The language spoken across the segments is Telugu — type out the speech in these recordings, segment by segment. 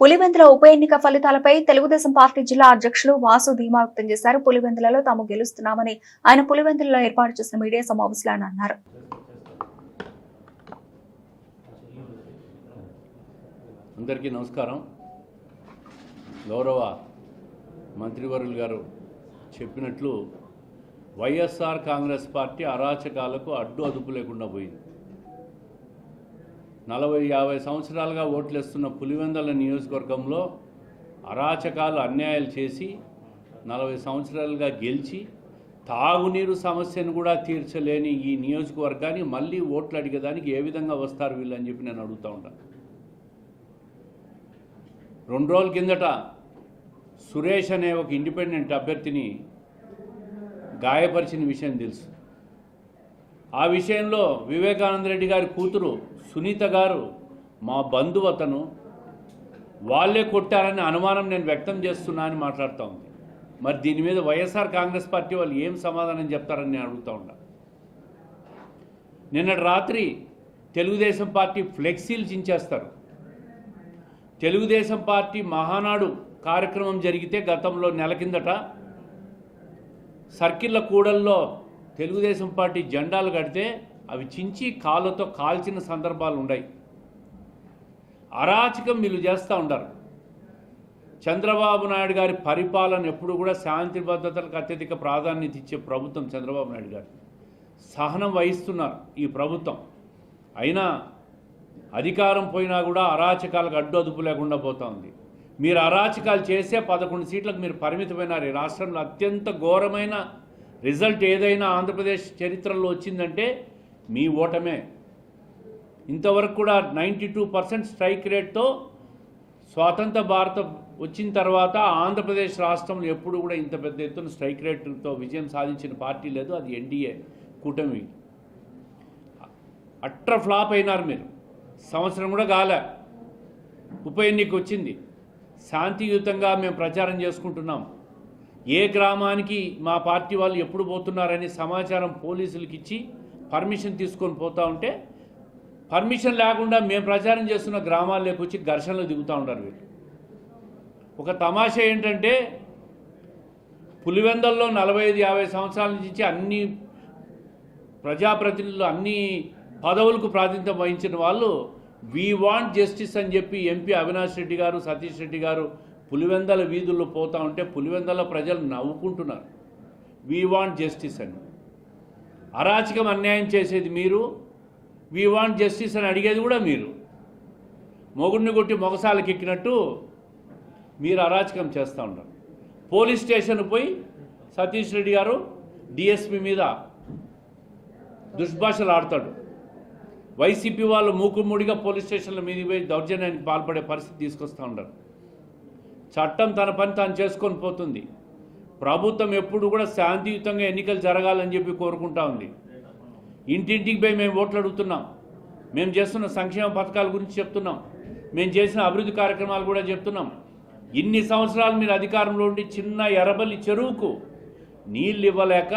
పులివెందుల ఉప ఎన్నిక ఫలితాలపై తెలుగుదేశం పార్టీ జిల్లా అధ్యక్షులు వాసు ధీమా వ్యక్తం చేశారు. పులివెందులలో తాము గెలుస్తున్నామని ఆయన పులివెందులలో ఏర్పాటు చేసిన మీడియా సమావేశంలో అన్నారు. అందరికీ నమస్కారం. గౌరవ మంత్రివర్యులు గారు చెప్పినట్లు వైఎస్ఆర్ కాంగ్రెస్ పార్టీ అరాచకాలకు అడ్డు అదుపు లేకుండా పోయింది. నలభై యాభై సంవత్సరాలుగా ఓట్లేస్తున్న పులివెందల నియోజకవర్గంలో అరాచకాలు అన్యాయాలు చేసి నలభై సంవత్సరాలుగా గెలిచి తాగునీరు సమస్యను కూడా తీర్చలేని ఈ నియోజకవర్గాన్ని మళ్ళీ ఓట్లు అడిగేదానికి ఏ విధంగా వస్తారు వీళ్ళని చెప్పి నేను అడుగుతూ ఉంటాను రెండు రోజుల కిందట సురేష్ అనే ఒక ఇండిపెండెంట్ అభ్యర్థిని గాయపరిచిన విషయం తెలుసు. ఆ విషయంలో వివేకానంద రెడ్డి గారి కూతురు సునీత గారు మా బంధువు అతను వాళ్ళే కొట్టారనే అనుమానం నేను వ్యక్తం చేస్తున్నా అని మాట్లాడుతూ ఉంది. మరి దీని మీద వైఎస్ఆర్ కాంగ్రెస్ పార్టీ వాళ్ళు ఏం సమాధానం చెప్తారని నేను అడుగుతూ ఉన్నా. నిన్నటి రాత్రి తెలుగుదేశం పార్టీ ఫ్లెక్సీలు చించేస్తారు. తెలుగుదేశం పార్టీ మహానాడు కార్యక్రమం జరిగితే గతంలో నెల కిందట సర్కిల్ల కూడల్లో తెలుగుదేశం పార్టీ జెండాలు కడితే అవి చించి కాళ్ళతో కాల్చిన సందర్భాలు ఉన్నాయి అరాచకం వీళ్ళు చేస్తూ ఉంటారు చంద్రబాబు నాయుడు గారి పరిపాలన ఎప్పుడు కూడా శాంతి భద్రతలకు అత్యధిక ప్రాధాన్యత ఇచ్చే ప్రభుత్వం చంద్రబాబు నాయుడు గారు సహనం వహిస్తున్నారు ఈ ప్రభుత్వం. అయినా అధికారం పోయినా కూడా అరాచకాలకు అడ్డు అదుపు లేకుండా పోతా ఉంది మీరు అరాచకాలు చేసే పదకొండు సీట్లకు మీరు పరిమితమైనారు. ఈ రాష్ట్రంలో అత్యంత ఘోరమైన రిజల్ట్ ఏదైనా ఆంధ్రప్రదేశ్ చరిత్రలో వచ్చిందంటే మీ ఓటమే. ఇంతవరకు కూడా నైంటీ టూ పర్సెంట్ స్ట్రైక్ రేట్తో స్వాతంత్ర భారత వచ్చిన తర్వాత ఆంధ్రప్రదేశ్ రాష్ట్రంలో ఎప్పుడు కూడా ఇంత పెద్ద ఎత్తున స్ట్రైక్ రేట్తో విజయం సాధించిన పార్టీ లేదు. అది ఎన్డీఏ కూటమి. అట్ర ఫ్లాప్ అయినారు మీరు. సంవత్సరం కూడా కాలే ఉప ఎన్నిక వచ్చింది. శాంతియుతంగా మేము ప్రచారం చేసుకుంటున్నాం. ఏ గ్రామానికి మా పార్టీ వాళ్ళు ఎప్పుడు పోతున్నారని సమాచారం పోలీసులకి ఇచ్చి పర్మిషన్ తీసుకొని పోతా ఉంటే పర్మిషన్ లేకుండా మేము ప్రచారం చేస్తున్న గ్రామాల్లోకి వచ్చి ఘర్షణలు దిగుతూ ఉంటారు వీళ్ళు. ఒక తమాషా ఏంటంటే పులివెందల్లో నలభై ఐదు యాభై సంవత్సరాల నుంచి అన్ని ప్రజాప్రతినిధులు అన్ని పదవులకు ప్రాతినిధ్యం వహించిన వాళ్ళు వీ వాంట్ జస్టిస్ అని చెప్పి ఎంపీ అవినాష్ రెడ్డి గారు సతీష్ రెడ్డి గారు పులివెందల వీధుల్లో పోతా ఉంటే పులివెందల ప్రజలు నవ్వుకుంటున్నారు. వీ వాంట్ జస్టిస్ అని. అరాచకం అన్యాయం చేసేది మీరు వీ వాంట్ జస్టిస్ అని అడిగేది కూడా మీరు. మొగుడిని కొట్టి మొగసాలకి ఎక్కినట్టు మీరు అరాచకం చేస్తూ ఉంటారు పోలీస్ స్టేషన్ పోయి సతీష్ రెడ్డి గారు డిఎస్పి మీద దుష్భాషలు ఆడతాడు. వైసీపీ వాళ్ళు మూకుమ్మూడిగా పోలీస్ స్టేషన్ల మీదకి పోయి దౌర్జన్యానికి పాల్పడే పరిస్థితి తీసుకొస్తూ ఉంటారు చట్టం తన పని తాను చేసుకొని పోతుంది. ప్రభుత్వం ఎప్పుడు కూడా శాంతియుతంగా ఎన్నికలు జరగాలని చెప్పి కోరుకుంటా ఉంది. ఇంటింటికి పోయి మేము ఓట్లు అడుగుతున్నాం. మేము చేస్తున్న సంక్షేమ పథకాల గురించి చెప్తున్నాం. మేము చేసిన అభివృద్ధి కార్యక్రమాలు కూడా చెప్తున్నాం. ఇన్ని సంవత్సరాలు మీరు అధికారంలో ఉండి చిన్న ఎర్రబల్లి చెరువుకు నీళ్ళు ఇవ్వలేక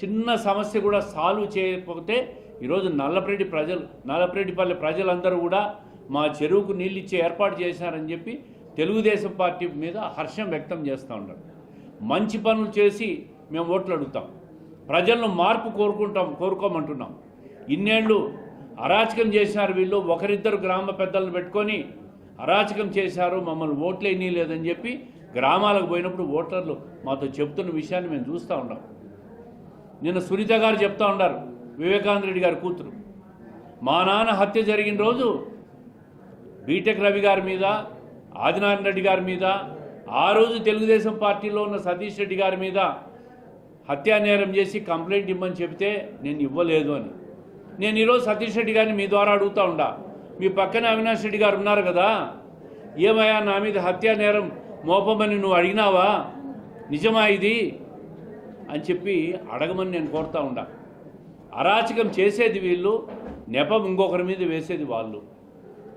చిన్న సమస్య కూడా సాల్వ్ చేయకపోతే ఈరోజు నల్లపరెడ్డి ప్రజలు నల్లపరెడ్డిపల్లి ప్రజలందరూ కూడా మా చెరువుకు నీళ్ళు ఇచ్చే ఏర్పాటు చేశారని చెప్పి తెలుగుదేశం పార్టీ మీద హర్షం వ్యక్తం చేస్తూ ఉన్నాడు. మంచి పనులు చేసి మేము ఓట్లు అడుగుతాం. ప్రజలను మార్పు కోరుకుంటాం కోరుకోమంటున్నాం. ఇన్నేళ్ళు అరాచకం చేసినారు వీళ్ళు. ఒకరిద్దరు గ్రామ పెద్దలను పెట్టుకొని అరాచకం చేశారు. మమ్మల్ని ఓట్లే లేదని చెప్పి గ్రామాలకు పోయినప్పుడు ఓటర్లు మాతో చెప్తున్న విషయాన్ని మేము చూస్తూ ఉన్నాం. నిన్న సునీత గారు చెప్తా ఉన్నారు వివేకానంద రెడ్డి గారి కూతురు. మా నాన్న హత్య జరిగిన రోజు బీటెక్ రవి గారి మీద ఆదినారాయణ రెడ్డి గారి మీద ఆ రోజు తెలుగుదేశం పార్టీలో ఉన్న సతీష్ రెడ్డి గారి మీద హత్యా నేరం చేసి కంప్లైంట్ ఇవ్వమని చెబితే నేను ఇవ్వలేదు అని. నేను ఈరోజు సతీష్ రెడ్డి గారిని మీ ద్వారా అడుగుతా ఉండా. మీ పక్కన అవినాష్ రెడ్డి గారు ఉన్నారు కదా. ఏమయ్యా నా మీద హత్యా నేరం మోపమని నువ్వు అడిగినావా? నిజమా ఇది? అని చెప్పి అడగమని నేను కోరుతా ఉండా. అరాచకం చేసేది వీళ్ళు నెపం ఇంకొకరి మీద వేసేది వాళ్ళు.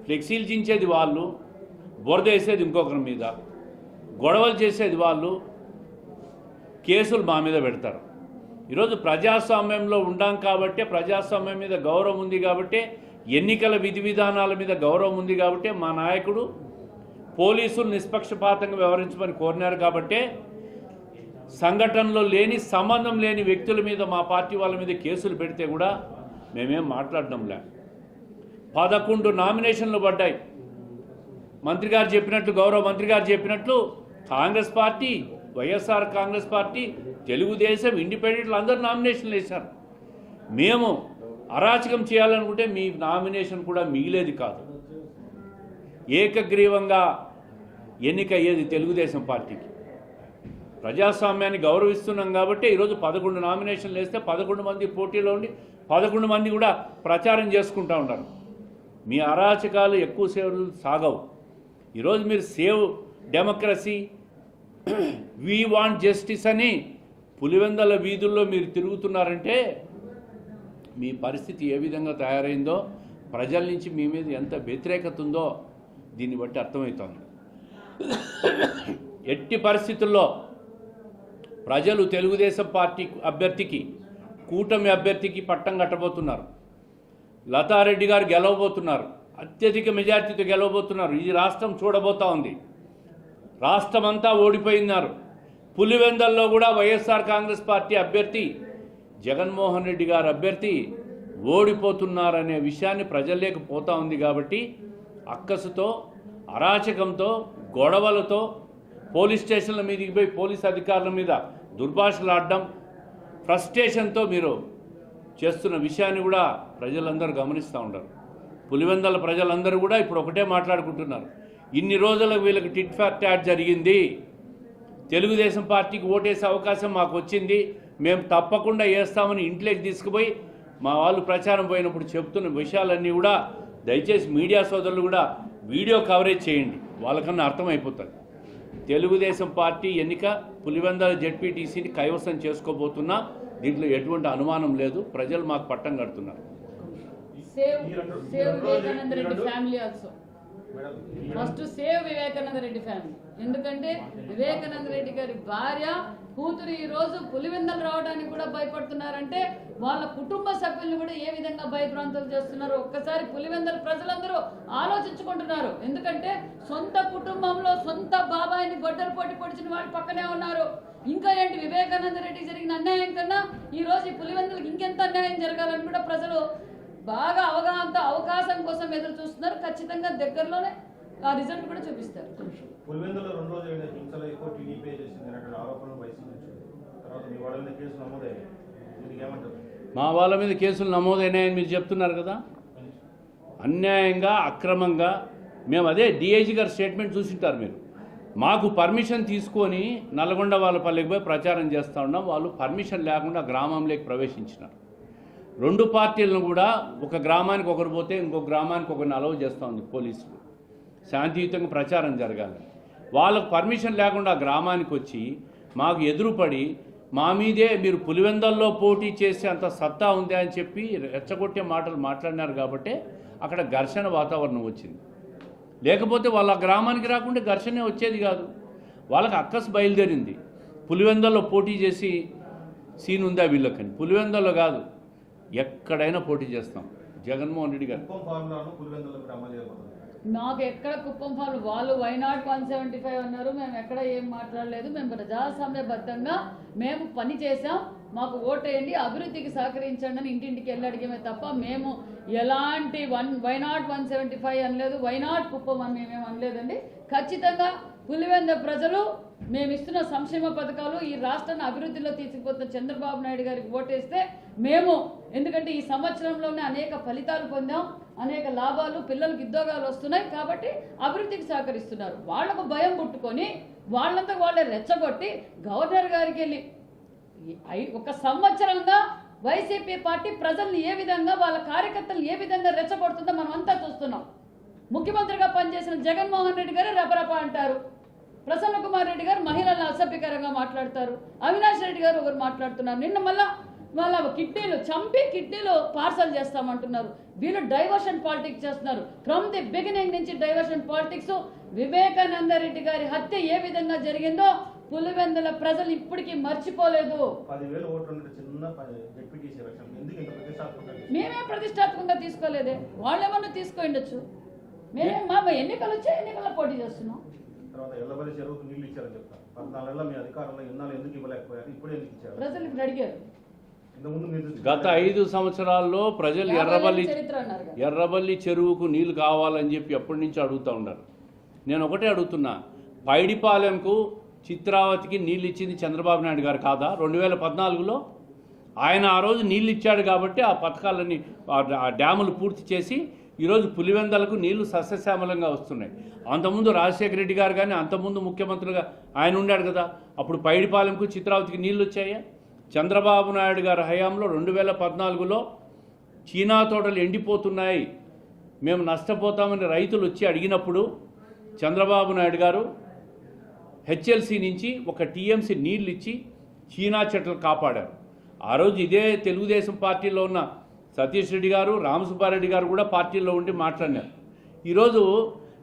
ఫ్లెక్సీలు చించేది వాళ్ళు బురద వేసేది ఇంకొకరి మీద. గొడవలు చేసేది వాళ్ళు. కేసులు మా మీద పెడతారు. ఈరోజు ప్రజాస్వామ్యంలో ఉండాం కాబట్టే ప్రజాస్వామ్యం మీద గౌరవం ఉంది కాబట్టే ఎన్నికల విధి విధానాల మీద గౌరవం ఉంది కాబట్టే మా నాయకుడు పోలీసులు నిష్పక్షపాతంగా వ్యవహరించమని కోరినారు కాబట్టే సంఘటనలో లేని సంబంధం లేని వ్యక్తుల మీద మా పార్టీ వాళ్ళ మీద కేసులు పెడితే కూడా మేమేం మాట్లాడడంలే పదకొండు నామినేషన్లు పడ్డాయి. మంత్రి గారు చెప్పినట్లు గౌరవ మంత్రి గారు చెప్పినట్లు కాంగ్రెస్ పార్టీ వైఎస్ఆర్ కాంగ్రెస్ పార్టీ తెలుగుదేశం ఇండిపెండెంట్లు అందరూ నామినేషన్లు వేశారు. మేము అరాచకం చేయాలనుకుంటే మీ నామినేషన్ కూడా మిగిలేది కాదు. ఏకగ్రీవంగా ఎన్నిక అయ్యేది తెలుగుదేశం పార్టీకి. ప్రజాస్వామ్యాన్ని గౌరవిస్తున్నాం కాబట్టి ఈరోజు పదకొండు నామినేషన్లు వేస్తే పదకొండు మంది పోటీలో ఉండి పదకొండు మంది కూడా ప్రచారం చేసుకుంటూ ఉంటారు మీ అరాచకాలు ఎక్కువ సేవలు సాగవు. ఈరోజు మీరు save democracy we want justice అని పులివెందల వీధుల్లో మీరు తిరుగుతున్నారంటే మీ పరిస్థితి ఏ విధంగా తయారైందో ప్రజల నుంచి మీ మీద ఎంత వ్యతిరేకత ఉందో దీన్ని బట్టి అర్థమవుతోంది. ఎట్టి పరిస్థితుల్లో ప్రజలు తెలుగుదేశం పార్టీ అభ్యర్థికి కూటమి అభ్యర్థికి పట్టం కట్టబోతున్నారు. లతారెడ్డి గారు గెలవబోతున్నారు. అత్యధిక మెజార్టీతో గెలవబోతున్నారు. ఈ రాష్ట్రం చూడబోతా ఉంది. రాష్ట్రం అంతా ఓడిపోయినారు. పులివెందల్లో కూడా వైఎస్ఆర్ కాంగ్రెస్ పార్టీ అభ్యర్థి జగన్మోహన్ రెడ్డి గారు అభ్యర్థి ఓడిపోతున్నారనే విషయాన్ని ప్రజల్లోకి పోతా ఉంది కాబట్టి అక్కసుతో అరాచకంతో గొడవలతో పోలీస్ స్టేషన్ల మీదకి పోయి పోలీస్ అధికారుల మీద దుర్భాషలు ఆడడం ఫ్రస్ట్రేషన్తో మీరు చేస్తున్న విషయాన్ని కూడా ప్రజలందరూ గమనిస్తూ ఉంటారు పులివెందల ప్రజలందరూ కూడా ఇప్పుడు ఒకటే మాట్లాడుకుంటున్నారు. ఇన్ని రోజులకు వీళ్ళకి టిట్ ఫర్ ట్యాట్ జరిగింది. తెలుగుదేశం పార్టీకి ఓటేసే అవకాశం మాకు వచ్చింది. మేము తప్పకుండా వేస్తామని ఇంట్లోకి తీసుకుపోయి మా వాళ్ళు ప్రచారం పోయినప్పుడు చెప్తున్న విషయాలన్నీ కూడా దయచేసి మీడియా సోదరులు కూడా వీడియో కవరేజ్ చేయండి. వాళ్ళకన్నా అర్థమైపోతుంది. తెలుగుదేశం పార్టీ ఎన్నిక పులివెందల జెడ్పీటీసీని కైవసం చేసుకోబోతున్నా దీంట్లో ఎటువంటి అనుమానం లేదు. ప్రజలు మాకు పట్టం కడుతున్నారు. Save save Vivekananda Reddy family also first save Vivekananda Reddy family ఎందుకంటే వివేకానంద రెడ్డి గారి భార్య కూతురు ఈ రోజు పులివెందలు రావడానికి కూడా భయపడుతున్నారంటే వాళ్ళ కుటుంబ సభ్యులను కూడా ఏ విధంగా భయభ్రాంతులు చేస్తున్నారు ఒక్కసారి పులివెందల ప్రజలందరూ ఆలోచించుకుంటున్నారు. ఎందుకంటే సొంత కుటుంబంలో సొంత బాబాయిని గొడ్డలు పొట్టి పొడిచిన వాళ్ళు పక్కనే ఉన్నారు. ఇంకా ఏంటి వివేకానంద రెడ్డికి జరిగిన అన్యాయం కన్నా ఈ రోజు ఈ పులివెందులకు ఇంకెంత అన్యాయం జరగాలని కూడా ప్రజలు బాగా అవగాహన అవకాశం కోసం ఎదురు చూస్తున్నారు. ఖచ్చితంగా దగ్గరలోనే ఆ రిజల్ట్ కూడా చూపిస్తారు. మా వాళ్ళ మీద కేసులు నమోదైనాయని మీరు చెప్తున్నారు కదా? అన్యాయంగా అక్రమంగా మేము అదే డిఐజీ గారి స్టేట్మెంట్ చూసింటారు మీరు. మాకు పర్మిషన్ తీసుకొని నల్గొండ వాళ్ళ పల్లెకి పోయి ప్రచారం చేస్తూ ఉన్నాం. వాళ్ళు పర్మిషన్ లేకుండా గ్రామంలోకి ప్రవేశించినారు. రెండు పార్టీలను కూడా ఒక గ్రామానికి ఒకరు పోతే ఇంకో గ్రామానికి ఒకరిని అలవ్ చేస్తూ ఉంది పోలీసులు. శాంతియుతంగా ప్రచారం జరగాలి. వాళ్ళకు పర్మిషన్ లేకుండా గ్రామానికి వచ్చి మాకు ఎదురుపడి మా మీదే మీరు పులివెందల్లో పోటీ చేసే అంత సత్తా ఉంది అని చెప్పి రెచ్చగొట్టే మాటలు మాట్లాడినారు కాబట్టి అక్కడ ఘర్షణ వాతావరణం వచ్చింది. లేకపోతే వాళ్ళ గ్రామానికి రాకుండా ఘర్షణే వచ్చేది కాదు. వాళ్ళకి అక్కస్ బయలుదేరింది. పులివెందల్లో పోటీ చేసి సీన్ ఉందా వీళ్ళకని? పులివెందల్లో కాదు. ఎక్కడైనా పోటీ చేస్తాం. జగన్మోహన్ రెడ్డి గారు. మాకు ఎక్కడ కుప్పం ఫాల్ వాళ్ళు why not one seventy five అన్నారు. మేము ఎక్కడ ఏం మాట్లాడలేదు. మేము ప్రజాస్వామ్యబద్ధంగా మేము పని చేసాం మాకు ఓటేయండి అభివృద్ధికి సహకరించండి అని ఇంటింటికి వెళ్ళి అడిగేమే తప్ప మేము ఎలాంటి one why not one seventy five అనలేదు. వై నాట్ కుప్పం అని మేమేం అనలేదండి. ఖచ్చితంగా పులివెంద ప్రజలు మేము ఇస్తున్న సంక్షేమ పథకాలు ఈ రాష్ట్రాన్ని అభివృద్ధిలో తీసుకుపోతున్న చంద్రబాబు నాయుడు గారికి ఓటేస్తే మేము ఎందుకంటే ఈ సంవత్సరంలోనే అనేక ఫలితాలు పొందాం అనేక లాభాలు పిల్లలకు ఉద్యోగాలు వస్తున్నాయి కాబట్టి అభివృద్ధికి సహకరిస్తున్నారు. వాళ్ళకు భయం పుట్టుకొని వాళ్ళంతా వాళ్ళే రెచ్చగొట్టి గవర్నర్ గారికి వెళ్ళి ఐ- ఒక సంవత్సరంగా వైసీపీ పార్టీ ప్రజల్ని ఏ విధంగా వాళ్ళ కార్యకర్తలు ఏ విధంగా రెచ్చగొడుతుందో మనం అంతా చూస్తున్నాం. ముఖ్యమంత్రిగా పనిచేసిన జగన్మోహన్ రెడ్డి గారు రపరప అంటారు. ప్రసన్న కుమార్ రెడ్డి గారు మహిళలను అసభ్యకరంగా మాట్లాడతారు. అవినాష్ రెడ్డి గారు ఒకరు మాట్లాడుతున్నారు. నిన్న మళ్ళా వాళ్ళ కిడ్నీలు చంపి కిడ్నీలు పార్సల్ చేస్తామంటున్నారు. వీళ్ళు డైవర్షన్ పాలిటిక్స్ చేస్తున్నారు. ఫ్రమ్ ది బిగినింగ్ నుంచి డైవర్షన్ పాలిటిక్స్. వివేకానంద రెడ్డి గారి హత్య ఏ విధంగా జరిగిందో పులివెందుల ప్రజలు ఇప్పటికీ మర్చిపోలేదు. మేమే ప్రతిష్టాత్మకంగా తీసుకోలేదే? వాళ్ళేమన్నా తీసుకోండొచ్చు మేము మా ఎన్నికలు వచ్చాయి ఎన్నికల్లో పోటీ చేస్తున్నాం. తర్వాత ఎల్లబల్లి చెరువుకు నీళ్ళు ఇచ్చారని చెప్తారు. పద్నాలుగేళ్ళ మీ అధికారంలో ఇన్నాళ్ళు ఎందుకు ఇవ్వలేకపోయారు? ఇప్పుడు ఎందుకు ఇచ్చారు? ప్రజలు ఇప్పుడు అడిగారు. గత ఐదు సంవత్సరాల్లో ప్రజలు ఎర్రబల్లి. ఎర్రబల్లి చెరువుకు నీళ్ళు కావాలని చెప్పి ఎప్పటి నుంచి అడుగుతూ ఉన్నారు? నేను ఒకటే అడుగుతున్నా. పైడిపాలెంకు చిత్రావతికి నీళ్ళు ఇచ్చింది చంద్రబాబు నాయుడు గారు కాదా? రెండు వేల పద్నాలుగులో ఆయన ఆ రోజు నీళ్ళు ఇచ్చాడు కాబట్టి ఆ పథకాలన్నీ ఆ డ్యాములు పూర్తి చేసి ఈరోజు పులివెందలకు నీళ్ళు సస్యశ్యామలంగా వస్తున్నాయి. అంతకుముందు రాజశేఖర రెడ్డి గారు కానీ అంతకుముందు ముఖ్యమంత్రిగా ఆయన ఉన్నాడు కదా. అప్పుడు పైడిపాలెంకు చిత్రావతికి నీళ్ళు వచ్చాయా? చంద్రబాబు నాయుడు గారి హయాంలో రెండు వేల పద్నాలుగులో చీనా తోటలు ఎండిపోతున్నాయి. మేము నష్టపోతామని రైతులు వచ్చి అడిగినప్పుడు చంద్రబాబు నాయుడు గారు హెచ్ఎల్సి నుంచి ఒక టీఎంసీ నీళ్ళు ఇచ్చి చీనా చెట్లు కాపాడారు. ఆ రోజు ఇదే తెలుగుదేశం పార్టీలో ఉన్న సతీష్ రెడ్డి గారు రామసుబ్బారెడ్డి గారు కూడా పార్టీలో ఉండి మాట్లాడినారు. ఈరోజు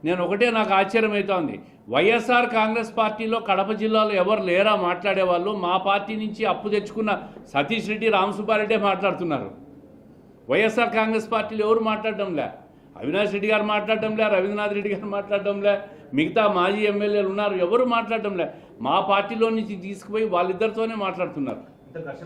నేను ఒకటే నాకు ఆశ్చర్యమవుతోంది. వైఎస్ఆర్ కాంగ్రెస్ పార్టీలో కడప జిల్లాలో ఎవరు లేరా మాట్లాడేవాళ్ళు మా పార్టీ నుంచి అప్పు తెచ్చుకున్న సతీష్ రెడ్డి రామసుబ్బారెడ్డే మాట్లాడుతున్నారు. వైఎస్ఆర్ కాంగ్రెస్ పార్టీలో ఎవరు మాట్లాడడంలే అవినాష్ రెడ్డి గారు మాట్లాడడంలే రవీంద్రనాథ్ రెడ్డి గారు మాట్లాడడంలే మిగతా మాజీ ఎమ్మెల్యేలు ఉన్నారు ఎవరు మాట్లాడడంలే మా పార్టీలో నుంచి తీసుకుపోయి వాళ్ళిద్దరితోనే మాట్లాడుతున్నారు.